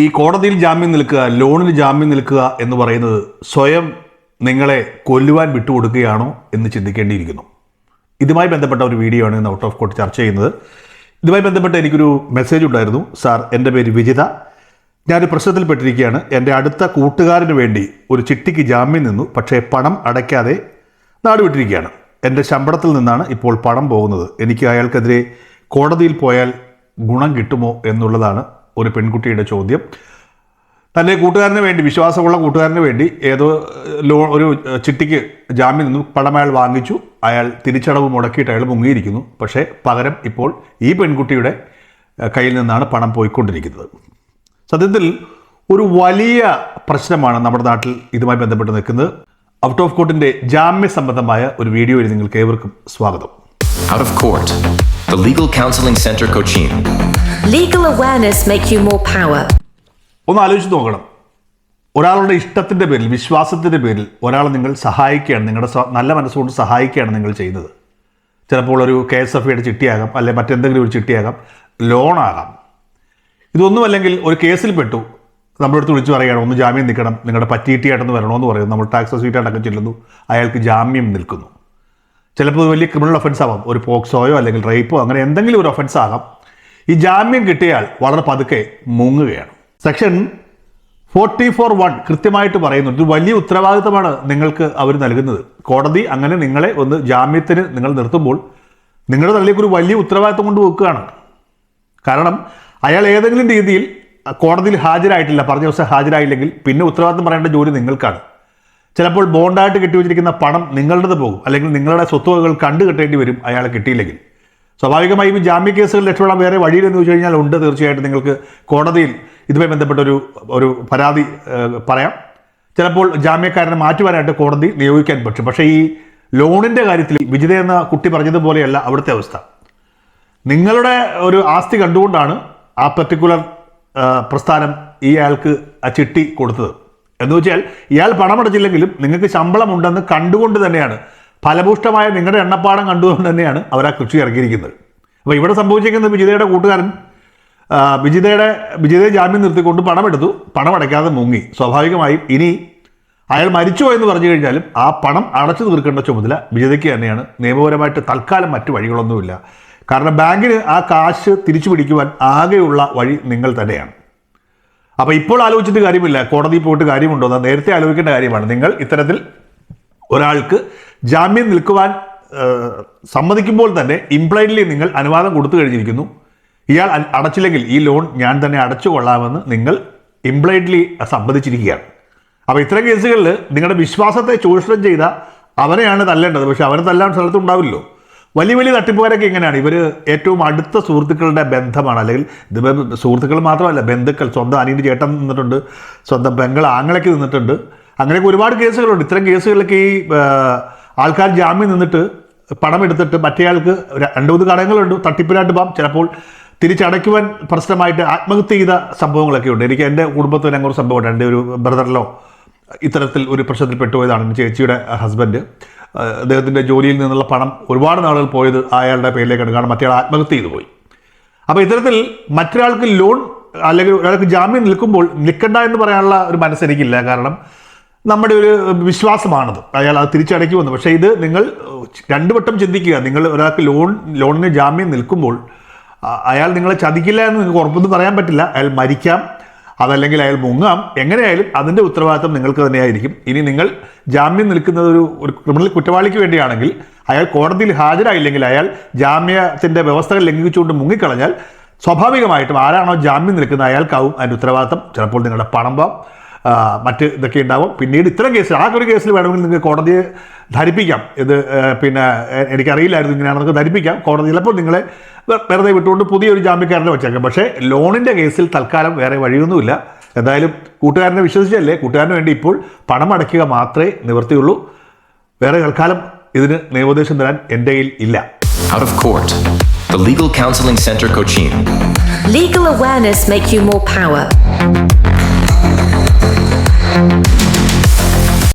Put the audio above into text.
ഈ കോടതിയിൽ ജാമ്യം നിൽക്കുക ലോണിൽ ജാമ്യം നിൽക്കുക എന്ന് പറയുന്നത് സ്വയം നിങ്ങളെ കൊല്ലുവാൻ വിട്ടുകൊടുക്കുകയാണോ എന്ന് ചിന്തിക്കേണ്ടിയിരിക്കുന്നു. ഇതുമായി ബന്ധപ്പെട്ട ഒരു വീഡിയോ ആണ് ഇന്ന് ഔട്ട് ഓഫ് കോർട്ട് ചർച്ച ചെയ്യുന്നത്. ഇതുമായി ബന്ധപ്പെട്ട് എനിക്കൊരു മെസ്സേജ് ഉണ്ടായിരുന്നു. സാർ എന്റെ പേര് വിജിത. ഞാനൊരു പ്രശ്നത്തിൽപ്പെട്ടിരിക്കുകയാണ് എന്റെ അടുത്ത കൂട്ടുകാരന് വേണ്ടി ഒരു ചിട്ടിക്ക് ജാമ്യം നിന്നു. പക്ഷേ പണം അടയ്ക്കാതെ നാടുവിട്ടിരിക്കുകയാണ് എന്റെ ശമ്പളത്തിൽ നിന്നാണ് ഇപ്പോൾ പണം പോകുന്നത്. എനിക്ക് അയാൾക്കെതിരെ കോടതിയിൽ പോയാൽ ഗുണം കിട്ടുമോ എന്നുള്ളതാണ് ഒരു പെൺകുട്ടിയുടെ ചോദ്യം. തന്റെ കൂട്ടുകാരന് വേണ്ടി വിശ്വാസമുള്ള കൂട്ടുകാരന് വേണ്ടി ഏതോ ലോൺ ഒരു ചിട്ടിക്ക് ജാമ്യം നിന്നു പണം അയാൾ വാങ്ങിച്ചു. അയാൾ തിരിച്ചടവ് മുടക്കിയിട്ട് അയാൾ മുങ്ങിയിരിക്കുന്നു. പക്ഷേ പകരം ഇപ്പോൾ ഈ പെൺകുട്ടിയുടെ കയ്യിൽ നിന്നാണ് പണം പോയിക്കൊണ്ടിരിക്കുന്നത്. സത്യത്തിൽ ഒരു വലിയ പ്രശ്നമാണ് നമ്മുടെ നാട്ടിൽ ഇതുമായി ബന്ധപ്പെട്ട് നിൽക്കുന്നത്. ഔട്ട് ഓഫ് കോർട്ടിന്റെ ജാമ്യ സംബന്ധമായ ഒരു വീഡിയോയിൽ നിങ്ങൾക്ക് ഏവർക്കും സ്വാഗതം. Out of Court, the Legal Counseling Center Cochin. Legal awareness make you more power. ഒന്ന് ആലോചിച്ച് നോക്കണം ഒരാളുടെ ഇഷ്ടത്തിന്റെ പേരിൽ വിശ്വാസത്തിന്റെ പേരിൽ ഒരാളെ നിങ്ങൾ സഹായിക്കുകയാണ് നിങ്ങളുടെ നല്ല മനസ്സുകൊണ്ട് സഹായിക്കുകയാണ് നിങ്ങൾ ചെയ്യുന്നത് ചിലപ്പോൾ ഒരു കെ എസ് എഫ് ഐയുടെ ചിട്ടിയാകാം അല്ലെങ്കിൽ മറ്റെന്തെങ്കിലും ഒരു ചിട്ടിയാകാം ലോണാകാം ഇതൊന്നുമല്ലെങ്കിൽ ഒരു കേസിൽ പെട്ടു നമ്മുടെ അടുത്ത് വിളിച്ചു പറയുകയാണ് ഒന്ന് ജാമ്യം നിൽക്കണം നിങ്ങളുടെ പറ്റിയിട്ടിയായിട്ടൊന്ന് വരണമെന്ന് പറയുന്നു നമ്മൾ ടാക്സ് റെസീറ്റായിട്ടൊക്കെ ചെല്ലുന്നു അയാൾക്ക് ജാമ്യം നിൽക്കുന്നു ചിലപ്പോൾ വലിയ ക്രിമിനൽ ഒഫൻസ് ആവാം. ഒരു പോക്സോയോ അല്ലെങ്കിൽ റേപ്പോ അങ്ങനെ എന്തെങ്കിലും ഒരു ഒഫൻസ് ആകാം. ഈ ജാമ്യം കിട്ടിയാൽ വളരെ പതുക്കെ മുങ്ങുകയാണ്. സെക്ഷൻ ഫോർട്ടി ഫോർ വൺ കൃത്യമായിട്ട് പറയുന്നുണ്ട് ഇത് വലിയ ഉത്തരവാദിത്തമാണ് നിങ്ങൾക്ക് അവർ നൽകുന്നത്. കോടതി അങ്ങനെ നിങ്ങളെ ഒന്ന് ജാമ്യത്തിന് നിങ്ങൾ നിർത്തുമ്പോൾ നിങ്ങളുടെ തലയിലേക്ക് ഒരു വലിയ ഉത്തരവാദിത്തം കൊണ്ട് വെക്കുകയാണ്. കാരണം അയാൾ ഏതെങ്കിലും രീതിയിൽ കോടതിയിൽ ഹാജരായിട്ടില്ല. പറഞ്ഞ ദിവസം ഹാജരായില്ലെങ്കിൽ പിന്നെ ഉത്തരവാദിത്തം പറയേണ്ട ജോലി നിങ്ങൾക്കാണ്. ചിലപ്പോൾ ബോണ്ടായിട്ട് കെട്ടിവെച്ചിരിക്കുന്ന പണം നിങ്ങളുടേത് പോകും. അല്ലെങ്കിൽ നിങ്ങളുടെ സ്വത്തുവകകൾ കണ്ടു കെട്ടേണ്ടി വരും അയാളെ കിട്ടിയില്ലെങ്കിൽ. സ്വാഭാവികമായും ഈ ജാമ്യ കേസുകൾ രക്ഷപ്പെടാൻ വേറെ വഴിയിലെന്ന് ചോദിച്ചു കഴിഞ്ഞാൽ ഉണ്ട് തീർച്ചയായിട്ടും. നിങ്ങൾക്ക് കോടതിയിൽ ഇതുമായി ബന്ധപ്പെട്ട ഒരു ഒരു പരാതി പറയാം. ചിലപ്പോൾ ജാമ്യക്കാരനെ മാറ്റുവാനായിട്ട് കോടതി നിയോഗിക്കാൻ പറ്റും. പക്ഷേ ഈ ലോണിന്റെ കാര്യത്തിൽ വിജിത എന്ന കുട്ടി പറഞ്ഞതുപോലെയല്ല അവിടുത്തെ അവസ്ഥ. നിങ്ങളുടെ ഒരു ആസ്തി കണ്ടുകൊണ്ടാണ് ആ പെർട്ടിക്കുലർ പ്രസ്ഥാനം ഈ അയാൾക്ക് ആ ചിട്ടി കൊടുത്തത്. എന്ന് വെച്ചാൽ ഇയാൾ പണമടച്ചില്ലെങ്കിലും നിങ്ങൾക്ക് ശമ്പളമുണ്ടെന്ന് കണ്ടുകൊണ്ട് തന്നെയാണ്. ഫലഭൂഷ്ടമായ നിങ്ങളുടെ എണ്ണപ്പാടം കണ്ടുകൊണ്ട് തന്നെയാണ് അവർ ആ കൃഷി ഇറക്കിയിരിക്കുന്നത്. അപ്പോൾ ഇവിടെ സംഭവിച്ചിരിക്കുന്നത് വിജിതയുടെ കൂട്ടുകാരൻ വിജിതയുടെ വിജിതയെ ജാമ്യം നിർത്തിക്കൊണ്ട് പണമെടുത്തു. പണം അടയ്ക്കാതെ മുങ്ങി. സ്വാഭാവികമായും ഇനി അയാൾ മരിച്ചോ എന്ന് പറഞ്ഞു കഴിഞ്ഞാലും ആ പണം അടച്ചു തീർക്കേണ്ട ചുമതല വിജയതയ്ക്ക് തന്നെയാണ്. നിയമപരമായിട്ട് തൽക്കാലം മറ്റു വഴികളൊന്നുമില്ല. കാരണം ബാങ്കിന് ആ കാശ് തിരിച്ചു പിടിക്കുവാൻ ആകെയുള്ള വഴി നിങ്ങൾ തന്നെയാണ്. അപ്പോൾ ഇപ്പോൾ ആലോചിച്ചിട്ട് കാര്യമില്ല. കോടതിയിൽ പോയിട്ട് കാര്യമുണ്ടോ എന്ന് നേരത്തെ ആലോചിക്കേണ്ട കാര്യമാണ്. നിങ്ങൾ ഇത്തരത്തിൽ ഒരാൾക്ക് ജാമ്യം നിൽക്കുവാൻ സമ്മതിക്കുമ്പോൾ തന്നെ ഇംപ്ലൈഡ്ലി നിങ്ങൾ അനുവാദം കൊടുത്തു കഴിഞ്ഞിരിക്കുന്നു. ഇയാൾ അടച്ചില്ലെങ്കിൽ ഈ ലോൺ ഞാൻ തന്നെ അടച്ചു കൊള്ളാമെന്ന് നിങ്ങൾ ഇംപ്ലൈഡ്ലി സമ്മതിച്ചിരിക്കുകയാണ്. അപ്പോൾ ഇത്തരം കേസുകളിൽ നിങ്ങളുടെ വിശ്വാസത്തെ ചൂഷണം ചെയ്ത അവനെയാണ് തല്ലേണ്ടത്. പക്ഷെ അവനെ തല്ലാൻ സ്ഥലത്തുണ്ടാവില്ലല്ലോ. വലിയ വലിയ തട്ടിപ്പുകാരൊക്കെ ഇങ്ങനെയാണ്. ഇവർ ഏറ്റവും അടുത്ത സുഹൃത്തുക്കളുടെ ബന്ധമാണ്. അല്ലെങ്കിൽ ഇത് സുഹൃത്തുക്കൾ മാത്രമല്ല ബന്ധുക്കൾ സ്വന്തം അനിയന്റെ ചേട്ടൻ നിന്നിട്ടുണ്ട് സ്വന്തം പെങ്ങൾ ആങ്ങളയ്ക്ക് നിന്നിട്ടുണ്ട്. അങ്ങനെയൊക്കെ ഒരുപാട് കേസുകളുണ്ട്. ഇത്തരം കേസുകളിലൊക്കെ ഈ ആൾക്കാർ ജാമ്യം നിന്നിട്ട് പണം എടുത്തിട്ട് മറ്റേയാൾക്ക് രണ്ട് മൂന്ന് കടങ്ങളുണ്ട്. തട്ടിപ്പിനായിട്ട് പോകാം ചിലപ്പോൾ തിരിച്ചടയ്ക്കുവാൻ പ്രശ്നമായിട്ട് ആത്മഹത്യ ചെയ്ത സംഭവങ്ങളൊക്കെ ഉണ്ട്. എനിക്ക് എന്റെ കുടുംബത്തിൽ അങ്ങനെ ഒരു സംഭവമുണ്ട്. എന്റെ ഒരു ബ്രദറിലോ ഇത്തരത്തിൽ ഒരു പ്രശ്നത്തിൽ പെട്ടുപോയതാണ് എന്റെ ചേച്ചിയുടെ ഹസ്ബൻഡ്. അദ്ദേഹത്തിന്റെ ജോലിയിൽ നിന്നുള്ള പണം ഒരുപാട് നാളുകൾ പോയത് അയാളുടെ പേരിലേക്കാണ്. കാരണം മറ്റേ ആത്മഹത്യ ചെയ്തു പോയി. അപ്പോൾ ഇത്തരത്തിൽ മറ്റൊരാൾക്ക് ലോൺ അല്ലെങ്കിൽ ഒരാൾക്ക് ജാമ്യം നിൽക്കുമ്പോൾ നിൽക്കണ്ട എന്ന് പറയാനുള്ള ഒരു മനസ്സെനിക്കില്ല. കാരണം നമ്മുടെ ഒരു വിശ്വാസമാണത്. അയാൾ അത് തിരിച്ചടയ്ക്കുമെന്ന് പക്ഷേ ഇത് നിങ്ങൾ രണ്ടു വട്ടം ചിന്തിക്കുക. നിങ്ങൾ ഒരാൾക്ക് ലോൺ ലോണിന് ജാമ്യം നിൽക്കുമ്പോൾ അയാൾ നിങ്ങളെ ചതിക്കില്ല എന്ന് നിങ്ങൾക്ക് ഉറപ്പൊന്നും പറയാൻ പറ്റില്ല. അയാൾ മരിക്കാം. അതല്ലെങ്കിൽ അയാൾ മുങ്ങാം. എങ്ങനെയായാലും അതിന്റെ ഉത്തരവാദിത്തം നിങ്ങൾക്ക് തന്നെയായിരിക്കും. ഇനി നിങ്ങൾ ജാമ്യം നിൽക്കുന്നത് ഒരു ഒരു ക്രിമിനൽ കുറ്റവാളിക്ക് വേണ്ടിയാണെങ്കിൽ അയാൾ കോടതിയിൽ ഹാജരായില്ലെങ്കിൽ അയാൾ ജാമ്യത്തിന്റെ വ്യവസ്ഥകൾ ലംഘിച്ചുകൊണ്ട് മുങ്ങിക്കളഞ്ഞാൽ സ്വാഭാവികമായിട്ടും ആരാണോ ജാമ്യം നിൽക്കുന്നത് അയാൾക്കാവും അതിന്റെ ഉത്തരവാദിത്തം. ചിലപ്പോൾ നിങ്ങളുടെ പണം മറ്റ് ഇതൊക്കെ ഉണ്ടാവും. പിന്നീട് ഇത്തരം കേസിൽ ആ ഒരു കേസിൽ വേണമെങ്കിൽ നിങ്ങൾക്ക് കോടതിയെ ധരിപ്പിക്കാം. ഇത് പിന്നെ എനിക്കറിയില്ലായിരുന്നു ഇങ്ങനെയാണെന്നൊക്കെ ധരിപ്പിക്കാം. കോടതി ചിലപ്പോൾ നിങ്ങളെ വെറുതെ വിട്ടുകൊണ്ട് പുതിയൊരു ജാമ്യക്കാരനെ വെച്ചേക്കാം. പക്ഷേ ലോണിന്റെ കേസിൽ തൽക്കാലം വേറെ വഴിയൊന്നുമില്ല. എന്തായാലും കൂട്ടുകാരനെ വിശ്വസിച്ചല്ലേ? കൂട്ടുകാരന് വേണ്ടി ഇപ്പോൾ പണം അടയ്ക്കുക മാത്രമേ നിവർത്തിയുള്ളൂ. വേറെ തൽക്കാലം ഇതിന് നിയമോപദേശം തരാൻ എന്റെ കയ്യിൽ ഇല്ല. Out of Court, the Legal Counseling Center Cochin. Legal awareness make you more power. Música